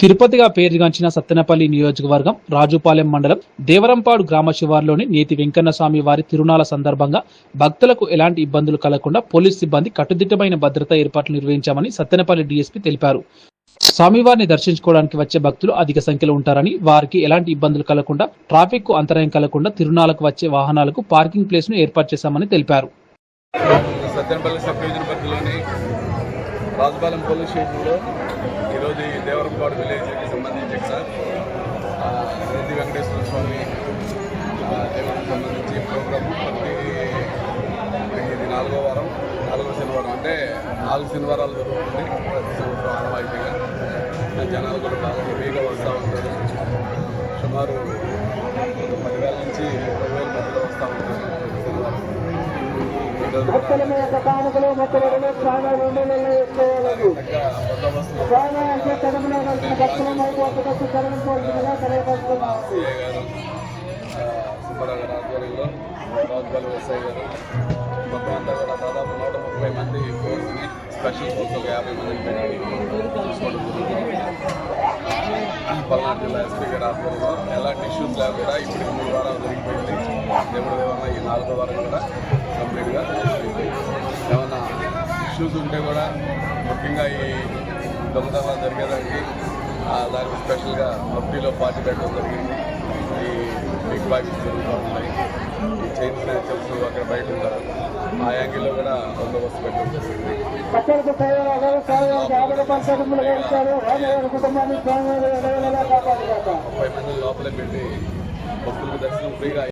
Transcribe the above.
తిరుపతిగా పేరుగాంచిన సత్తెనపల్లి నియోజకవర్గం రాజుపాలెం మండలం దేవరంపాడు గ్రామ శివార్లోని నేతి వెంకన్న స్వామి వారి తిరునాల సందర్భంగా భక్తులకు ఎలాంటి ఇబ్బందులు కలగకుండా పోలీస్ సిబ్బంది కట్టుదిట్టమైన భద్రతా ఏర్పాట్లు నిర్వహించామని సత్తెనపల్లి డీఎస్పీ తెలిపారు. స్వామివారిని దర్శించుకోవడానికి వచ్చే భక్తులు అధిక సంఖ్యలో ఉంటారని వారికి ఎలాంటి ఇబ్బందులు కలగకుండా ట్రాఫిక్కు అంతరాయం కలగకుండా తిరునాలకు వచ్చే వాహనాలకు పార్కింగ్ ప్లేస్ను ఏర్పాటు చేశామని తెలిపారు. రాజుపాలెం పోలీస్ స్టేషన్లో ఈరోజు ఈ దేవరంపాడు విలేజ్కి సంబంధించి సార్ రెడ్డి వెంకటేశ్వర స్వామి దేవుడికి సంబంధించి ప్రోగ్రాము ప్రతి ఇది నాలుగో వారం నాలుగో శనివారం. అంటే నాలుగు శనివారాలు జరుగుతుంది ప్రతి సంవత్సరం ఆనవాయితీగా. జనాలు కూడా బాగా హెవీగా వస్తూ ఉంటారు. సుమారు పదివేల నుంచి ముప్పై వేల మధ్యలో వస్తూ ఉంటారు శనివారం. ఈరోజు కూడా కలిసిన భక్తుల మైపు ఒక్కకొచ్చి కలగకపోతుందిగా తెలియపరుస్తున్నాం సుబ్బారావు ఆధ్వర్యంలో గారు మొత్తం అంతా కూడా దాదాపు నూట ముప్పై మంది స్పెషల్ ఒక యాభై మందిని పెట్టి పల్నాడు జిల్లా ఎస్పీ గారి ఆధ్వర్యంలో ఎలాంటి ఇష్యూస్ లేకుండా ఇప్పుడు మూడు వారాలు జరిగిపోయింది ఎప్పుడు ఈ నాలుగో వారం కూడా కంప్లీట్గా ఇష్యూస్ ఉంటే కూడా ముఖ్యంగా ఈ దొంగతనాలు జరిగేదానికి దానికి స్పెషల్గా మఫ్టీలో పార్టీ పెట్టడం జరిగింది. ఈ బిగ్ బాక్స్ జరుగుతూ ఉన్నాయి. ఈ చైన్ స్నాచర్స్ అక్కడ బయట ఉంటారు. ఆ యాంగిల్లో కూడా బందోబస్తు పెట్టడం జరిగింది. ముప్పై మంది లోపలే పెట్టి భక్తులకు దర్శనం ఫ్రీగా